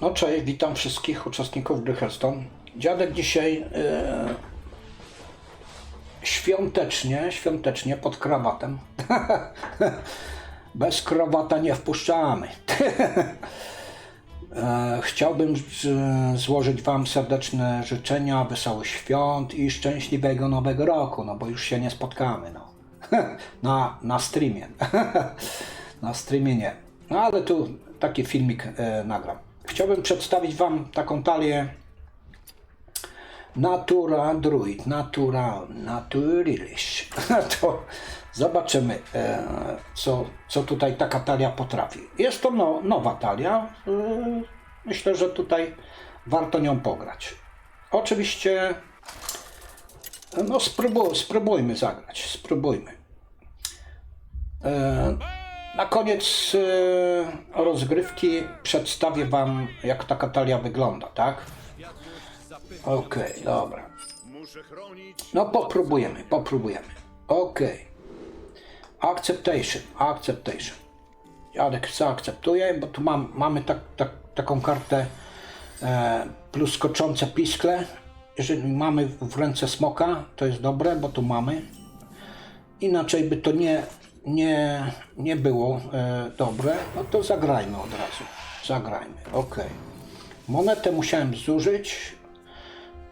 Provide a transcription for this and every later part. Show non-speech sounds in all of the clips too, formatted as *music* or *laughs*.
No cześć, witam wszystkich uczestników gry Hearthstone. Dziadek dzisiaj e, świątecznie, świątecznie pod krawatem. *laughs* Bez krawata nie wpuszczamy. *laughs* E, Chciałbym z- złożyć Wam serdeczne życzenia, wesołych świąt i szczęśliwego nowego roku, no bo już się nie spotkamy, no. *laughs* Na, na streamie. Na streamie nie. No ale tu taki filmik e, nagram. Chciałbym przedstawić Wam taką talię Natura Druid, Natura, Naturilish. *laughs* To zobaczymy, e, co, co tutaj taka talia potrafi. Jest to no, nowa talia. E, myślę, że tutaj warto nią pograć. Oczywiście, no spróbuj, spróbujmy zagrać, spróbujmy. E, na koniec e, rozgrywki przedstawię Wam, jak taka talia wygląda, tak? Okej, dobra. No popróbujemy, popróbujemy. Okej. Acceptation, acceptation. Jadek zaakceptuje, bo tu mam, mamy tak, tak, taką kartę e, plus skoczące piskle. Jeżeli mamy w ręce smoka, to jest dobre, bo tu mamy. Inaczej by to nie, nie, nie było e, dobre, no to zagrajmy od razu. Zagrajmy, ok. Monetę musiałem zużyć.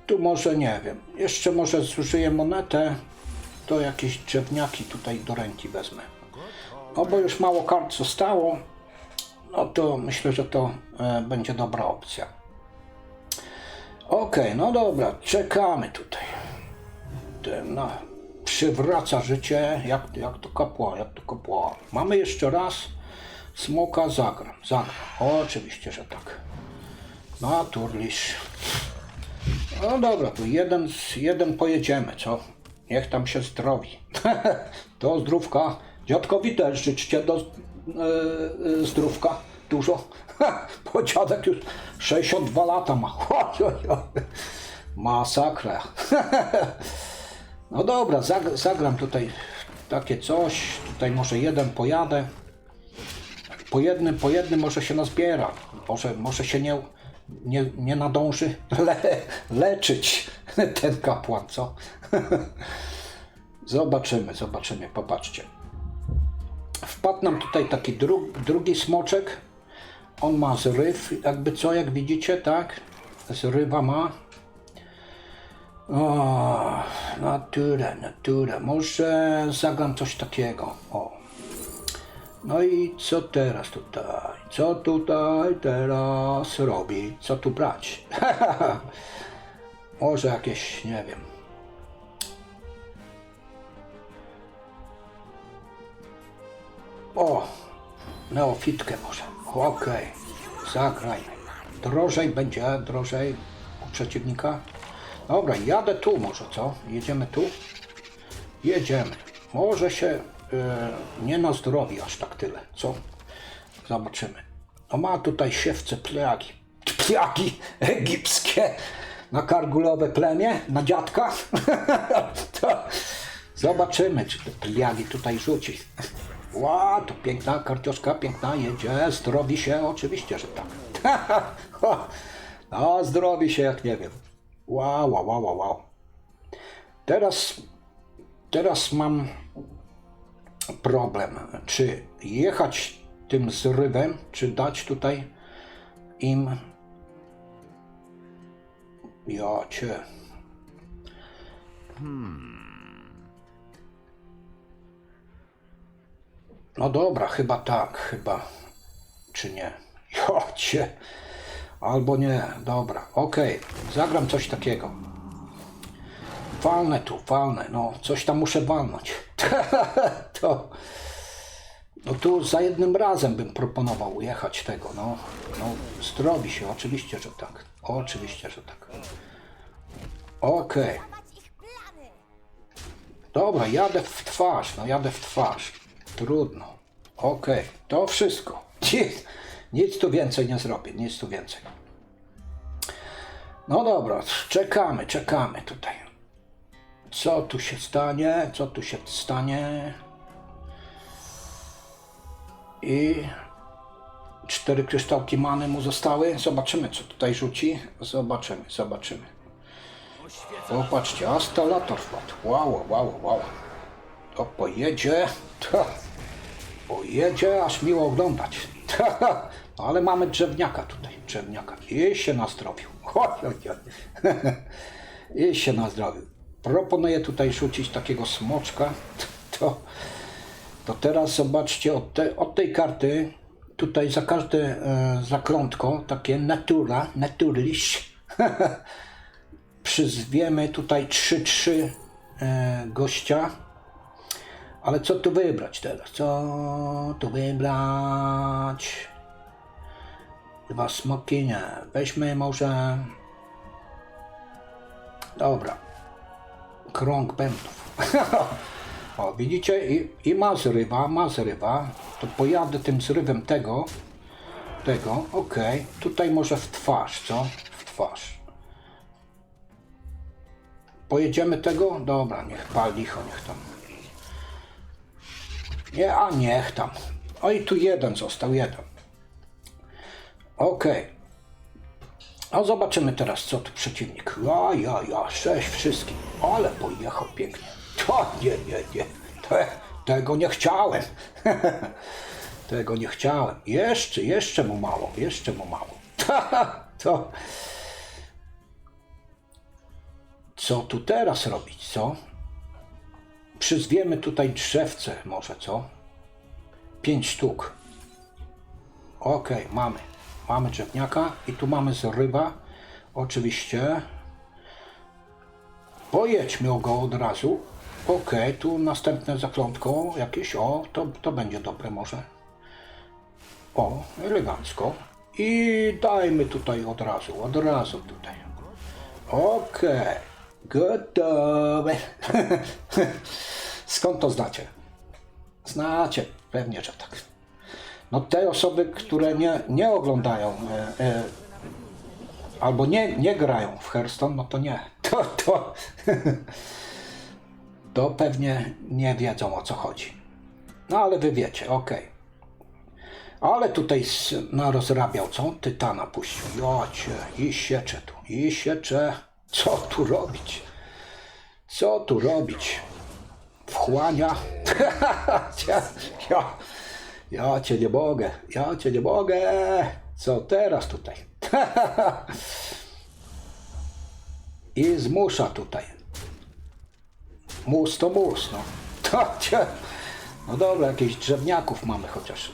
Tu może nie wiem. Jeszcze może zużyję monetę. To jakieś drzewniaki tutaj do ręki wezmę. No bo już mało kart zostało. No to myślę, że to e, będzie dobra opcja. Okej, no dobra, czekamy tutaj. No, przywraca życie, jak, jak to kapła, jak to kapła. Mamy jeszcze raz smoka, zagram, zagram. Oczywiście, że tak. Naturlisz. No dobra, to jeden, jeden pojedziemy, co? Niech tam się zdrowi. *laughs* do zdrówka. Dziadkowi też życzcie do e, zdrówka. Dużo. *laughs* Bo dziadek już 62 lata ma. *laughs* Masakra. No dobra, zag- zagram tutaj takie coś. Tutaj może jeden pojadę. Po jednym, po jednym może się nazbiera. Może, może się nie, nie, nie nadąży *laughs* le, leczyć *laughs* ten kapłan, co? *laughs* zobaczymy, zobaczymy, popatrzcie. Wpadł nam tutaj taki dru, drugi smoczek. On ma zryw, jakby co, jak widzicie, tak? Zrywa ma. O, naturę, naturę. Może zagram coś takiego. O. No i co teraz tutaj? Co tutaj teraz robi? Co tu brać? *laughs* Może jakieś, nie wiem. O, neofitkę może. Okej, zagrajmy. Drożej będzie, drożej u przeciwnika. Dobra, jadę tu może, co? Jedziemy tu? Jedziemy. Może się e, nie nazdrowi aż tak tyle, co? Zobaczymy. No ma tutaj siewce plagi. Plagi egipskie. Na kargulowe plemię, na dziadka. *laughs* zobaczymy, czy te plagi tutaj rzuci. Ła, to piękna karcioszka, piękna jedzie. Zdrowi się, oczywiście, że tak. *laughs* no, zdrowi się, jak nie wiem. Wow, wow, wow, wow, wow. Teraz Teraz mam problem, czy jechać tym zrywem, czy dać tutaj im. Ja cię. No dobra, chyba tak, chyba. Czy nie? Ja. Albo nie, dobra, okej, zagram coś takiego. Walnę tu, walnę, no coś tam muszę walnąć. *laughs* to. No tu za jednym razem bym proponował jechać tego, no. No zdrowi się, oczywiście, że tak. Oczywiście, że tak. Okej. Dobra, jadę w twarz, no jadę w twarz. Trudno. Okej, to wszystko. *laughs* Nic, tu więcej nie zrobię, nic tu więcej. No dobra, czekamy, czekamy tutaj. Co tu się stanie? Co tu się stanie? I Cztery kryształki many mu zostały. Zobaczymy, co tutaj rzuci. Zobaczymy, zobaczymy. O, patrzcie, astalator wpadł. Wow, wow, wow. To pojedzie. To pojedzie, aż miło oglądać. *laughs* Ale mamy drzewniaka tutaj, drzewniaka. I się nazdrowił. *laughs* *laughs* I się nazdrowił. Proponuję tutaj rzucić takiego smoczka. To, to teraz zobaczcie, od, te, od tej karty tutaj za każde e, zaklątko, takie natura, naturliś, przyzwiemy tutaj 3-3 e, gościa. Ale co tu wybrać teraz? Co tu wybrać? Dwa smoki, nie. Weźmy może... Dobra. Krąg bębnów. *laughs* o, widzicie? I, I ma zrywa, ma zrywa. To pojadę tym zrywem tego. Tego, okej. Tutaj może w twarz, co? W twarz. Pojedziemy tego? Dobra, niech pal licho, niech tam. Nie, a niech tam. O i tu jeden został, jeden. Okej. A zobaczymy teraz, co tu przeciwnik. Ja, ja, ja, sześć wszystkich. Ale pojechał pięknie. To nie, nie, nie. Te, tego nie chciałem. *laughs* tego nie chciałem. Jeszcze, jeszcze mu mało, jeszcze mu mało. *laughs* to. Co tu teraz robić, co? Przyzwiemy tutaj drzewce może, co? Pięć sztuk. Okej, mamy. Mamy drzewniaka i tu mamy zrywa. Oczywiście. Pojedźmy go od razu. Okej, tu następne zaklątko jakieś. O, to, to będzie dobre może. O, elegancko. I dajmy tutaj od razu, od razu tutaj. Okej, gotowe. *laughs* Skąd to znacie? Znacie, pewnie, że tak. No te osoby, które nie, nie oglądają e, e, albo nie, nie grają w Hearthstone, no to nie. *laughs* To, to, *laughs* to pewnie nie wiedzą o co chodzi. No ale wy wiecie, okej. Ale tutaj narozrabiał, co? Tytana puścił. Jocie, i siecze tu, i siecze. Co tu robić? Co tu robić? Wchłania. *laughs* ja, ja, ja cię nie mogę, ja cię nie mogę. Co teraz tutaj? *laughs* I zmusza tutaj. Mus to mus, no. *laughs* No dobra, jakichś drzewniaków mamy chociaż.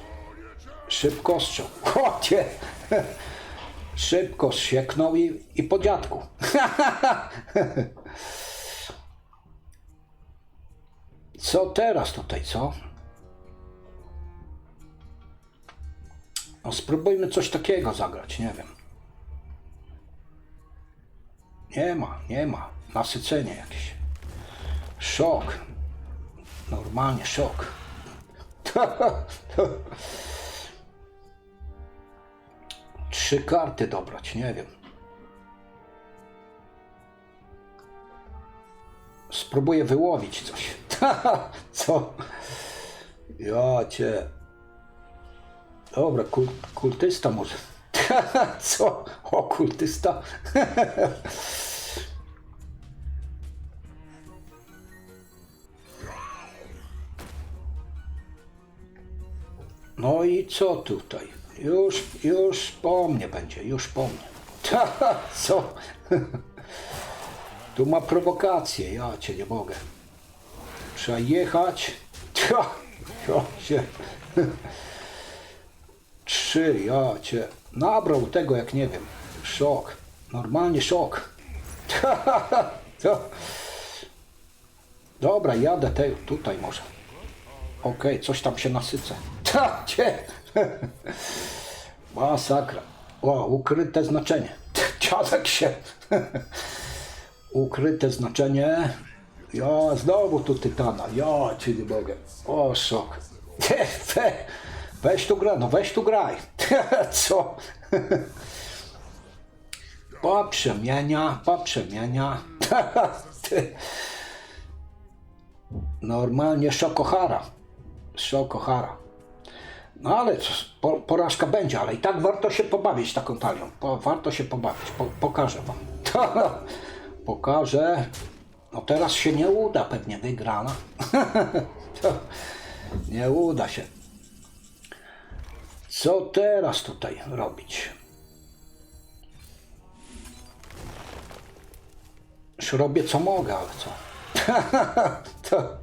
Szybko strzał. Chocie. Szybko sieknął i, i po dziadku. Co teraz tutaj, co? No spróbujmy coś takiego zagrać, nie wiem. Nie ma, nie ma. Nasycenie jakieś. Szok. Normalnie szok. *laughs* Trzy karty dobrać, nie wiem. Spróbuję wyłowić coś. *laughs* Co? Ja cię. Dobra, kul, kultysta może. *laughs* Co? O, kultysta? *laughs* No i co tutaj? Już, już po mnie będzie, już po mnie. Co? Tu ma prowokację, ja cię nie mogę. Trzeba jechać. Ja cię. Trzy, ja cię. Nabrał tego jak nie wiem. Szok. Normalnie szok. *laughs* To. Dobra, jadę te, tutaj może. Okej, coś tam się nasycę. Ta, cię. *laughs* Masakra. O, ukryte znaczenie. *laughs* Dziadek się. Ukryte znaczenie. Ja znowu tu tytana. Ja cię nie mogę. O, szok. *laughs* We, weź tu graj, no weź tu graj. *laughs* Co? *laughs* Poprzemienia. Ty. Normalnie szokohara. Szokohara. No ale po, porażka będzie, ale i tak warto się pobawić taką talią. Po, warto się pobawić. Po, pokażę wam. pokażę. No teraz się nie uda pewnie wygrana. *laughs* Nie uda się. Co teraz tutaj robić? Już robię co mogę, ale co? *laughs* to...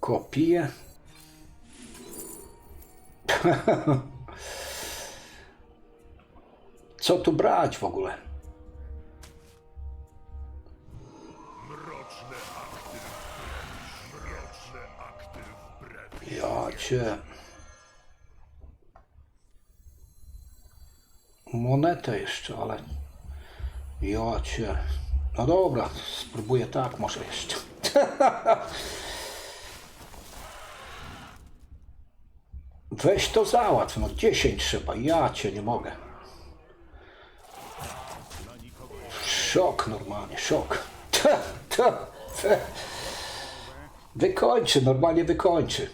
Kopię. *laughs* Co tu brać w ogóle? Mroczne akty. Mroczne akty wbrew. Ja cię. Monetę jeszcze, ale. Ja cię. No dobra, spróbuję tak, może jeszcze. *laughs* Weź to załatw, no 10 trzeba, ja cię nie mogę. Szok normalnie, szok. *laughs* Wykończy, normalnie wykończy.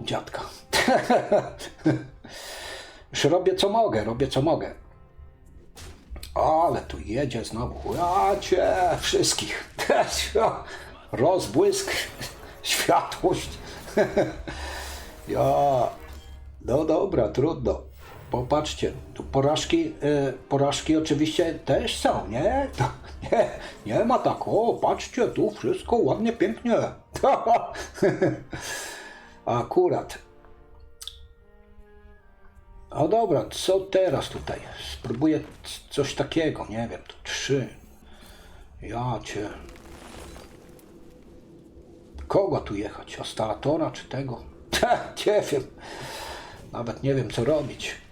Dziadka. *laughs* Już robię co mogę, robię co mogę. Ale tu jedzie znowu. Ja wszystkich. *laughs* Rozbłysk, światłość. Ja. No dobra, trudno. Popatrzcie, tu porażki, y, porażki oczywiście też są, nie? To, *laughs* nie, nie ma tak, o patrzcie, tu wszystko ładnie, pięknie. *laughs* Akurat. O dobra, co teraz tutaj? Spróbuję coś takiego, nie wiem, tu trzy. Ja cię. Kogo tu jechać? Ostalatora czy tego? *laughs* nie wiem. Nawet nie wiem co robić.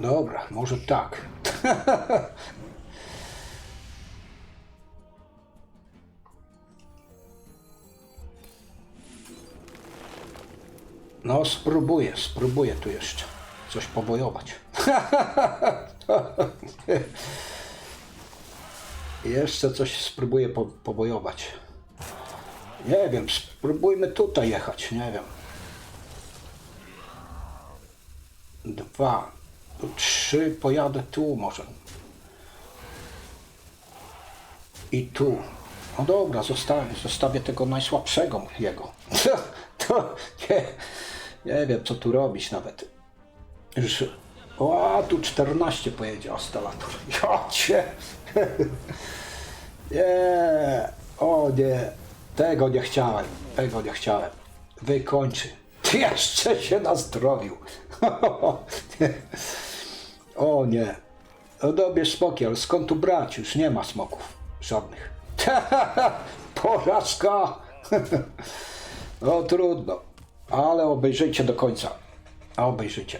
Dobra, może tak. No, spróbuję, spróbuję tu jeszcze coś pobojować. *laughs* jeszcze coś spróbuję po, pobojować. Nie wiem, spróbujmy tutaj jechać, nie wiem. Dwa, trzy, pojadę tu może. I tu. No dobra, zostawię, zostawię tego najsłabszego jego. *laughs* To nie, nie wiem, co tu robić nawet. Już, o, tu 14 pojedzie ostalator. *laughs* Ja cię. *laughs* Nie, o nie, tego nie chciałem, tego nie chciałem. Wykończy. Jeszcze się nazdrowił. O nie. No dobierz smoki, ale skąd tu brać? Już nie ma smoków. Żadnych. *laughs* Porażka. *laughs* No trudno. Ale obejrzyjcie do końca. A obejrzyjcie.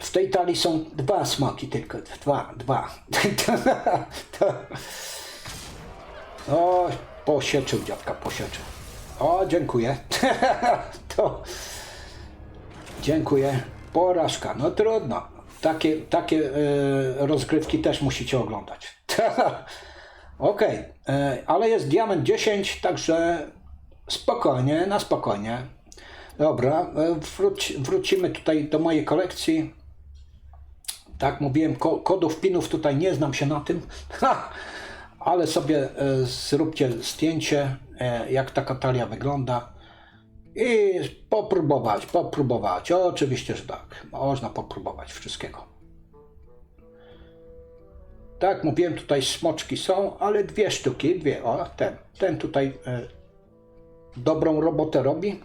W tej talii są dwa smaki tylko. Dwa, dwa. *laughs* O, posieczył dziadka, posieczył. O, dziękuję. to... Dziękuję. Porażka. No trudno. Takie, takie e, rozgrywki też musicie oglądać. *laughs* Okej, e, ale jest diament 10, także spokojnie, na spokojnie. Dobra, e, wróć, wrócimy tutaj do mojej kolekcji. Tak mówiłem, ko kodów pinów tutaj nie znam się na tym, *laughs* ale sobie zróbcie zdjęcie, jak taka talia wygląda. I popróbować, popróbować. Oczywiście, że tak. Można popróbować wszystkiego. Tak, mówiłem, tutaj smoczki są, ale dwie sztuki, dwie. O, ten, ten tutaj e, dobrą robotę robi.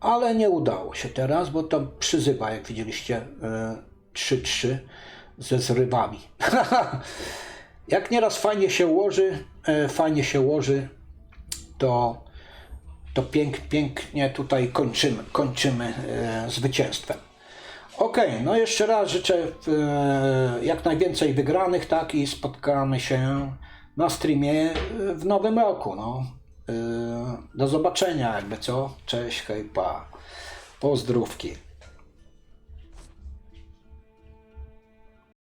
Ale nie udało się teraz, bo to przyzywa, jak widzieliście, e, 3-3 ze zrywami. *laughs* jak nieraz fajnie się ułoży, e, fajnie się ułoży, to to pięk, pięknie tutaj kończymy, kończymy e, zwycięstwem. Okej, no jeszcze raz życzę e, jak najwięcej wygranych, tak, i spotkamy się na streamie e, w nowym roku, no. E, do zobaczenia, jakby co. Cześć, hej, pa. Pozdrówki.